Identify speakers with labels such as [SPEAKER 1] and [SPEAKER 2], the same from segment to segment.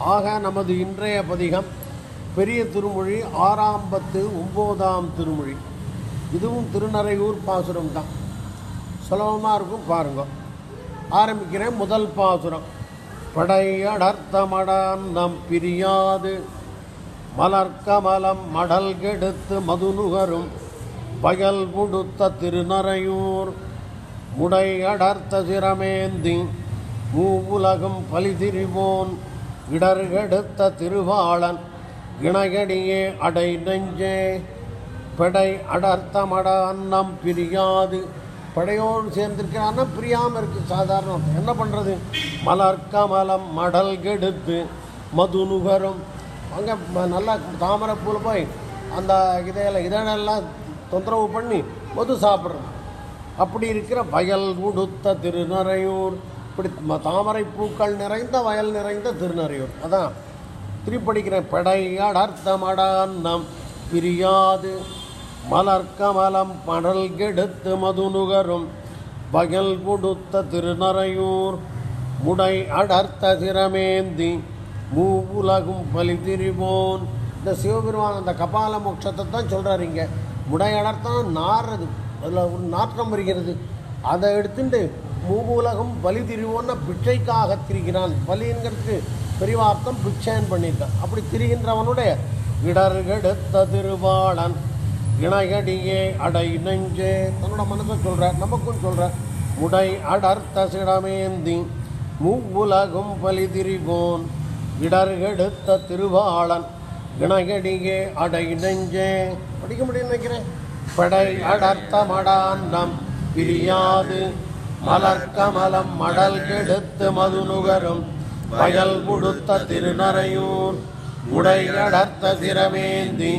[SPEAKER 1] ஆக நமது இன்றைய பதிகம் பெரிய திருமொழி ஆறாம் பத்து ஒம்போதாம் திருமொழி. இதுவும் திருநறையூர் பாசுரம் தான். சுலபமாக இருக்கும் பாருங்க. ஆரம்பிக்கிறேன் முதல் பாசுரம். படையடர்த்தமடான் நம் பிரியாது. மலர்க்கமலம் மடல் கெடுத்து மதுநுகரும் பயல் முடுத்த திருநறையூர். முடை அடர்த்த சிரமேந்தி மூவுலகம் பலிதிரிவோன். இடர்கெடுத்த திருவாளன் இணையடியே அடை நெஞ்சே. பெடை அடர்த்தமட அன்னம் பிரியாது. படையோடு சேர்ந்திருக்கிறான்னா பிரியாமல் இருக்குது சாதாரணம் என்ன பண்ணுறது மலர் கமலம் மடல் கெடுத்து மது நுகரும் அங்கே நல்லா தாமரைப்பூவில் போய் அந்த இதையெல்லாம் இதழெல்லாம் தொந்தரவு பண்ணி மது சாப்பிட்றது அப்படி இருக்கிற வயல் உடுத்த திருநறையூர் இப்படி தாமரை பூக்கள் நிறைந்த வயல் நிறைந்த திருநறையூர். அதான். திருப்படிக்கிற படை அடர்த்த மடான்னம் பிரியாது. மலர்க்கமலம் மடல் கெடுத்து மதுநுகரும் பகல் கொடுத்த திருநறையூர். முடை அடர்த்த திறமேந்தி மூவுலகும் பலி திரிவோன் இந்த சிவபெருமான் அந்த கபால மோட்சத்தை தான் சொல்கிறார் இங்கே. முடை அடர்த்தம் நாறுறது அதில் ஒரு நாற்றம் வருகிறது அதை எடுத்துட்டு மூவுலகம் பலி திரிவோன்னா பிச்சைக்காக திரிகிறான். பலிங்கிறதுக்கு பெரிவார்த்தம் பிச்சைன்னு பண்ணியிருக்கான். அப்படி திரிகின்றவனுடைய இடர்கெடுத்த திருவாளன் இணையடியே அடை நெஞ்சே. தன்னோட மனசை சொல்கிறார் நமக்கும் சொல்கிறார் உடை அடர்த்த சிடமேந்தி மூவுலகும் பலி திரிவோன் இடர்கெடுத்த திருவாளன் இணையடியே அடை நெஞ்சே. படிக்க முடியும் நினைக்கிறேன். படை அடர்த்த மடாந்தம் பிரியாது. மலர்க்கமலம் மடல் கெடுத்து மது நுகரும் வயல் கொடுத்த திருநறையூர் உடை அடர்த்த திறமேந்தி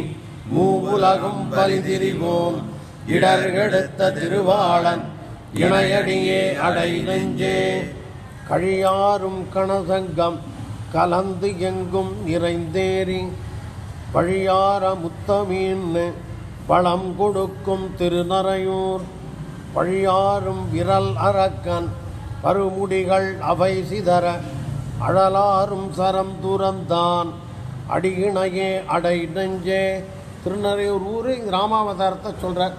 [SPEAKER 1] மூவுலகும் பலிதிரிவோம் இடர்கெடுத்த திருவாளன் இணையடியே அடை நெஞ்சே. கழியாரும் கணசங்கம் கலந்து எங்கும் நிறைந்தேறி பழியார முத்தமீன்னு பழம் கொடுக்கும் திருநறையூர் பழியாரும் விரல் அரக்கன் பருமுடிகள் அவை சிதற அழலாரும் சரம் தூரம்தான் அடியிணையே அடை நெஞ்சே. திருநறையூர் ஊர் ராமாவதாரத்தை சொல்கிறார்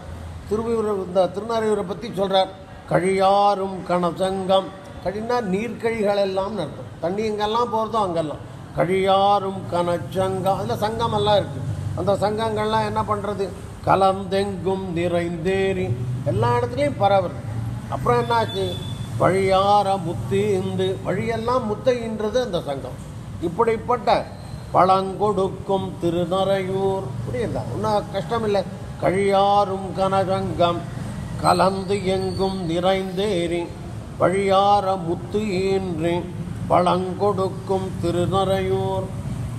[SPEAKER 1] திருவியூர் இந்த திருநறையூரை பற்றி சொல்கிறார் கழியாரும் கணசங்கம் கழினா நீர்க்கழிகள் எல்லாம் நடக்கும் தண்ணி எங்கெல்லாம் போகிறதோ அங்கெல்லாம். கழியாரும் கணச்சங்கம் அதில் சங்கம் எல்லாம் இருக்குது அந்த சங்கங்கள்லாம் என்ன பண்ணுறது கலந்தெங்கும் நிறைந்தேறி எல்லா இடத்துலையும் பரவுறது. அப்புறம் என்னாச்சு? வழியார முத்தீந்து வழியெல்லாம் முத்தையின்றது அந்த சங்கம். இப்படிப்பட்ட பழங்கொடுக்கும் திருநறையூர். புரியுதா? ஒன்றும் கஷ்டம் இல்லை கழியாரும் கனகங்கம் கலந்து எங்கும் நிறைந்தேறி. வழியார முத்து ஈன்றி பழங்கொடுக்கும் திருநறையூர்.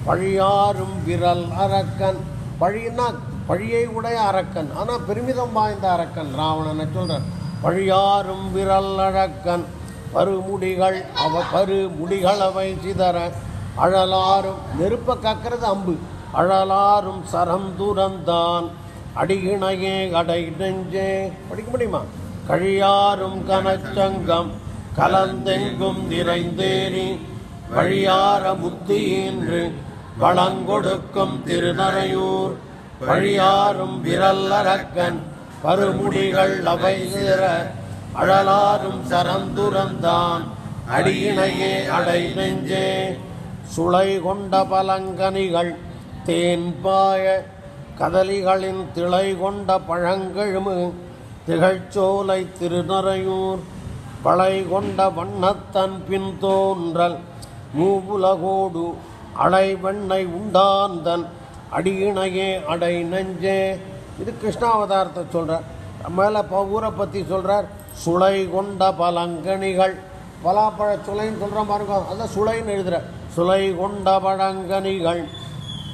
[SPEAKER 1] பழியாரும் விரல் அரக்கன். பழின்னா பழியை உடைய அரக்கன். ஆனால் பெருமிதம் வாய்ந்த அரக்கன் ராவணனை சொல்கிறார் பழியாரும் விரல் அழக்கன் பருமுடிகள் அவ பரு முடிகளவை சிதற. அழலாரும் நெருப்ப கக்கிறது அம்பு. அழலாரும் சரம் துறந்தான் அடிகிணையே கடை நெஞ்சே. படிக்க முடியுமா? கழியாரும் கனச்சங்கம் கலந்தெங்கும் நிறைந்தேறி வழியார முத்தியின்று வளங்கொடுக்கும் திருநறையூர் வழியாரும் விரல் அரக்கன் பருமுடிகள் அவை சிற அழலாரும் சரந்துரந்தான் அடியினையே அடை நெஞ்சே சுளை கொண்ட பலங்கனிகள் தேன்பாய கதலிகளின் திளை கொண்ட பழங்கெழுமு திகழ்ச்சோலை திருநறையூர் பழை கொண்ட வண்ணத்தன் பின் தோன்றல் மூவுலகோடு அடை வெண்ணை உண்டாந்தன் அடியினையே அடை நெஞ்சே. இது கிருஷ்ணாவதாரத்தை சொல்கிறார் மேலே இப்போ ஊரை பற்றி சொல்கிறார் சுளை கொண்ட பழங்கனிகள். பலாப்பழ சுளைன்னு சொல்கிறோம் பாருங்க. அதான் சுளைன்னு எழுதுகிறார் சுளை கொண்ட பழங்கனிகள்.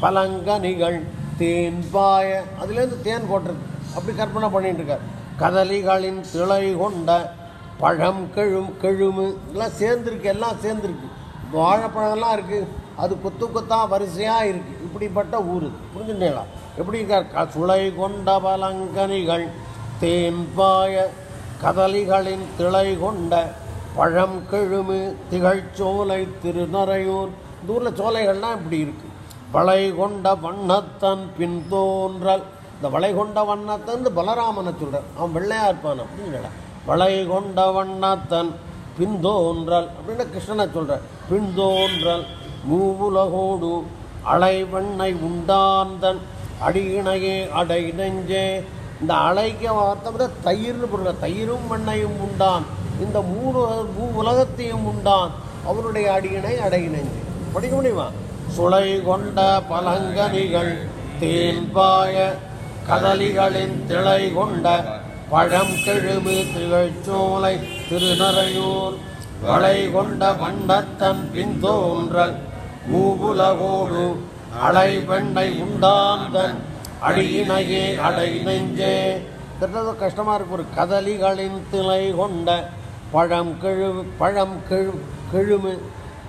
[SPEAKER 1] பழங்கனிகள். தேன் பாய. அதுலேருந்து தேன் போட்டிருக்கு. அப்படி கற்பனை பண்ணிட்டு இருக்கார். கதலிகளின் திளை கொண்ட பழம் கெழும் கெழுமு. எல்லாம் சேர்ந்துருக்கு. எல்லாம் சேர்ந்துருக்கு. வாழைப்பழம்லாம் இருக்குது அது கொத்து குத்தாக வரிசையாக இருக்குது இப்படிப்பட்ட ஊர் புரிஞ்சுட்டீங்களா? எப்படி இருக்கார்? க- சுளை கொண்ட பலங்கனிகள் தேன் பாய கதலிகளின் திளை கொண்ட பழம் கெழுமு திகழ்ச்சோலை திருநறையூர். இந்த ஊரில் சோலைகள்லாம் இப்படி இருக்குது வளை கொண்ட வண்ணத்தன் பின் தோன்றல். இந்த வளை கொண்ட வண்ணத்தன் இந்த பலராமனை சொல்கிறார் அவன் வெள்ளையாக இருப்பான் அப்படிங்கிற வளை கொண்ட வண்ணத்தன் பின் தோன்றல் அப்படின்னு கிருஷ்ணனை சொல்கிறார் பின் தோன்றல் மூவுலகோடு அலைவண்ணை உண்டாந்தன் அடியினையே அடை நெஞ்சே. இந்த அலைக்க வார்த்தை விட தயிர்னு பொருள். தயிரும் மண்ணையும் உண்டான். இந்த மூணு பூ உலகத்தையும் உண்டான். அவருடைய அடியினை அடை நெஞ்சு. படிக்க முடியுமா? சுளை கொண்ட பலங்கனிகள் தேன்பாய கதலிகளின் திளை கொண்ட பழம் கெழுமு திகழ்ச்சோலை திருநறையூர். வளை கொண்ட வண்ணத்தன் பின் தோன்றல். மூவுலகோடு அலை வெண்ணை உண்டாந்தன். அடியினையே அடை நெஞ்சே. திட்டது கஷ்டமாக இருக்கு ஒரு கதலிகளின் திளை கொண்ட பழம் கிழு பழம் கெழு கெழுமு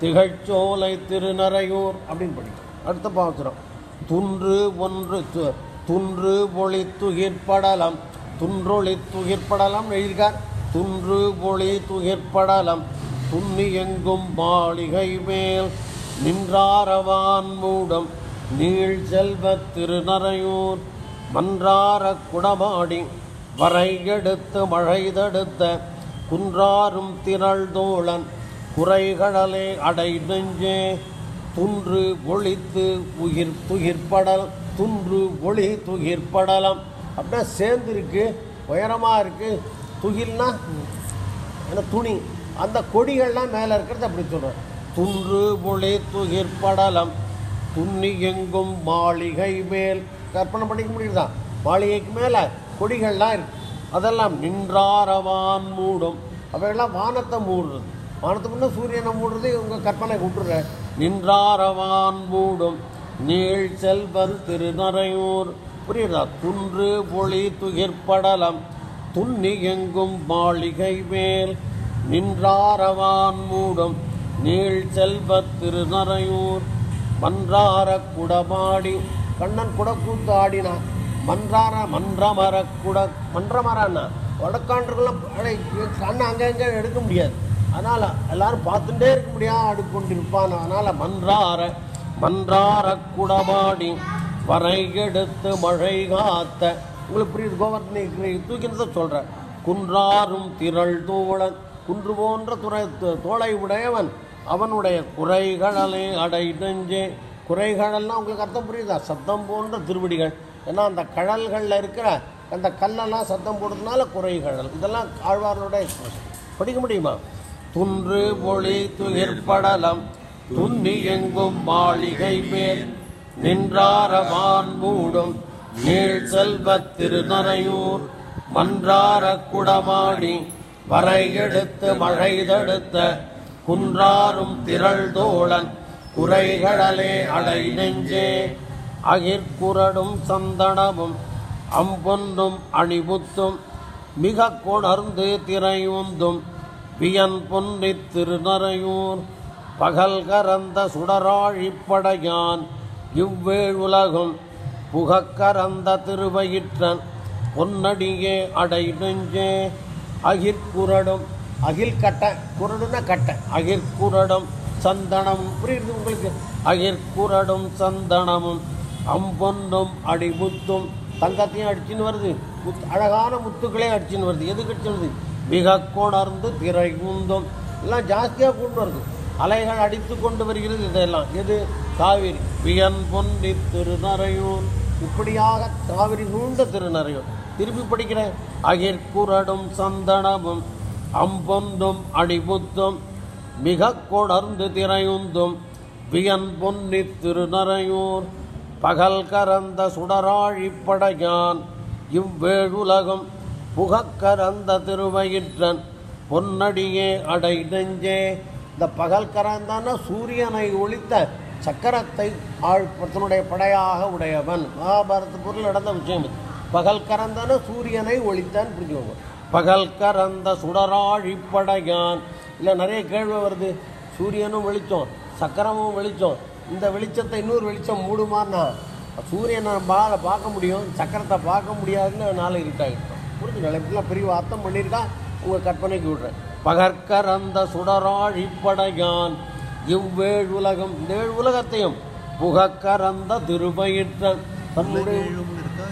[SPEAKER 1] திகழ்ச்சோலை திருநறையூர் அப்படின்னு படிக்கும். அடுத்த பாத்திரம் துன்று ஒன்று து- துன்று ஒளி துகிர்படலம் துன்றொளி துகிர்படலம் எழுதியிருக்கார். துன்று ஒளி துகிர்படலம் துண்ணி எங்கும் மாளிகை மேல். நின்றாரவான் மூடம் நீள் செல்வத் திருநறையூர் மன்றார குடமாடி வரை எடுத்து மழை தடுத்த குன்றாரும் திரள் தோழன் குறைகடலே அடை நெஞ்சே. துன்று ஒளித்து உயிர் துகிர்படல் துன்று ஒளி துகிர்படலம் அப்படியே சேர்ந்துருக்கு உயரமாக இருக்குது துகில்னா ஏன்னா துணி. அந்த கொடிகள்லாம் மேலே இருக்கிறது அப்படி சொல்கிறேன் துன்று ஒளி துகிர்படலம் துண்ணி எங்கும் மாளிகை மேல். கற்பனை பண்ணிக்க முடியுதா? மாளிகைக்கு மேலே கொடிகள்லாம் இருக்கு. அதெல்லாம் நின்றாரவான் மூடும். அவையெல்லாம் வானத்தை மூடுறது. வானத்தை முன்னே சூரியனை மூடுறது இவங்க கற்பனை விட்டுற நின்றாரவான் மூடும். நீள் செல்வர் திருநறையூர். புரியுதா? துன்று ஒளி துகிர்படலம் துண்ணி எங்கும் மாளிகை மேல். நின்றாரவான் மூடும். நீள் செல்வத் திருநறையூர். மன்றார குடமாடி கண்ணன் குடக்கூத்து ஆடினான் மன்றார மன்றமர குட மன்றமரண்ணா வடக்காண்டர்கள்லாம் கண்ணை அங்கங்கே எடுக்க முடியாது. அதனால் எல்லாரும் பார்த்துட்டே இருக்க முடியாது ஆடிக்கொண்டிருப்பான். அதனால் மன்றார மன்றார குடமாடி வரை எடுத்து மழை காத்த. உங்களுக்கு புரியுது கோவர்த்தனை தூக்கினதை சொல்கிறேன் குன்றாரும் திரள் தோழன் குன்று போன்ற துறை தோளை உடையவன். அவனுடைய குறைகளே அடை நெஞ்சே குறைகளெல்லாம் உங்களுக்கு அர்த்தம் புரியுதா? சத்தம் போன்ற திருவடிகள். ஏன்னா அந்த கடல்களில் இருக்கிற அந்த கல்லெல்லாம் சத்தம் போடுறதுனால குறைகடல் இதெல்லாம் ஆழ்வார்களுடைய படிக்க முடியுமா? துன்று மொழி துயிர்படலம் துன்னி எங்கும் மாளிகை மேல். நின்றாரவான் மூடும் நீள் செல்வத் திருநறையூர். மன்றார குடமாடி வரை எடுத்து மழை தடுத்த குன்றாரும் திரள் தோழன் குறைகளே அடை நெஞ்சே. அகிர்குரடும் சந்தனமும் அம்பொன்றும் அணிபுத்தும் மிக கொணர்ந்து திரையுந்தும் வியன் பொன்னி திருநறையூர் பகல் கரந்த சுடராழிப்படையான் இவ்வேழுலகும் புகக்கரந்த திருவயிற்றன் பொன்னடியே அடை நெஞ்சே. அகிர்குரடும் அகில் கட்டை குரடுனா கட்டை அகிர்குரடும் சந்தனம். புரியுது உங்களுக்கு? அகிர்குரடும் சந்தனமும் அம்பொன்னும் அடிமுத்தும். தங்கத்தையும் அடிச்சுன்னு வருது. முத்து அழகான முத்துக்களையும் அடிச்சுன்னு வருது. எது அடிச்சுன்னு வருது? மிக கொணர்ந்து திரை குந்தும் எல்லாம் ஜாஸ்தியாக கொண்டு வருது. அலைகள் அடித்து கொண்டு வருகிறது இதெல்லாம். எது? காவிரி. வியன் பொன்னி திருநறையூர். இப்படியாக காவிரி நூண்ட திருநறையூர். திருப்பி படிக்கிறேன். அகிர்குரடும் சந்தனமும் அம்பொந்தும் அடிபுத்தும் மிக கொடர்ந்து திரையுந்தும் வியன் பொன்னி திருநறையூர் பகல் கரந்த சுடராழிப்படையான் இவ்வேழுலகம் புகக்கரந்த திருவயிற்றன் பொன்னடியே அடை நெஞ்சே. இந்த பகல் கரந்தான சூரியனை ஒழித்த சக்கரத்தை ஆழ்பத்தனுடைய படையாக உடையவன். மகாபாரத பொருள் நடந்த விஷயம் பகல் கரந்தான சூரியனை ஒளித்தான் புரிஞ்சுக்கோங்க. பகல் கரந்த சுடராழிப்படையான் இல்லை நிறைய கேள்வி வருது. சூரியனும் வெளிச்சம் சக்கரமும் வெளிச்சம். இந்த வெளிச்சத்தை இன்னொரு வெளிச்சம் மூடுமான்னா சூரியனை நம்மளால பார்க்க முடியும் சக்கரத்தை பார்க்க முடியாதுன்னு நாளை இருட்டாகிட்டோம் புரிஞ்சுக்கலாம் இப்படிலாம் பெரிய அர்த்தம் பண்ணியிருக்கா? உங்கள் கற்பனைக்கு விடுறேன். பகற்கரந்த சுடராழிப்படையான் இவ்வேழ் உலகம் இந்த ஏழு உலகத்தையும் புகக்கரந்த திருபயிற்றான் தன்னுடைய
[SPEAKER 2] ஏழு இருக்கா?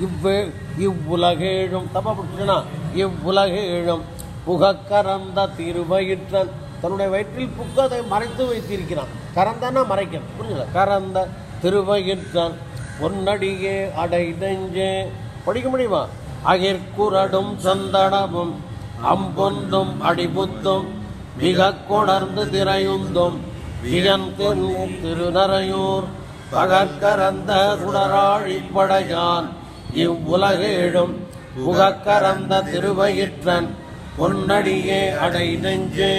[SPEAKER 1] இவ்வே இவ்வுலகேழும் தப்பா பிடிச்சனா இவ்வுலகேழும் புக புகக்கரந்த திருவயிற்றன். தன்னுடைய வயிற்றில் புக்கதை மறைத்து வைத்திருக்கிறான். கரந்தனா மறைக்கணும். புரிஞ்சல கரந்த திருவயிற்றன் பொன்னடியே அடை நெஞ்சே. படிக்க முடியுமா? அகிர்குரடும் சந்தனமும் அம்பொந்தும் அடிபுத்தும் மிக கொடர்ந்து திரையுந்தும் வியன் திருநரையூர் பகற்கரந்த சுடராழிப்படையான். இவ்வுலகேழும் உகக்கரந்த திருவயிற்றன் பொன்னடியே அடை நெஞ்சே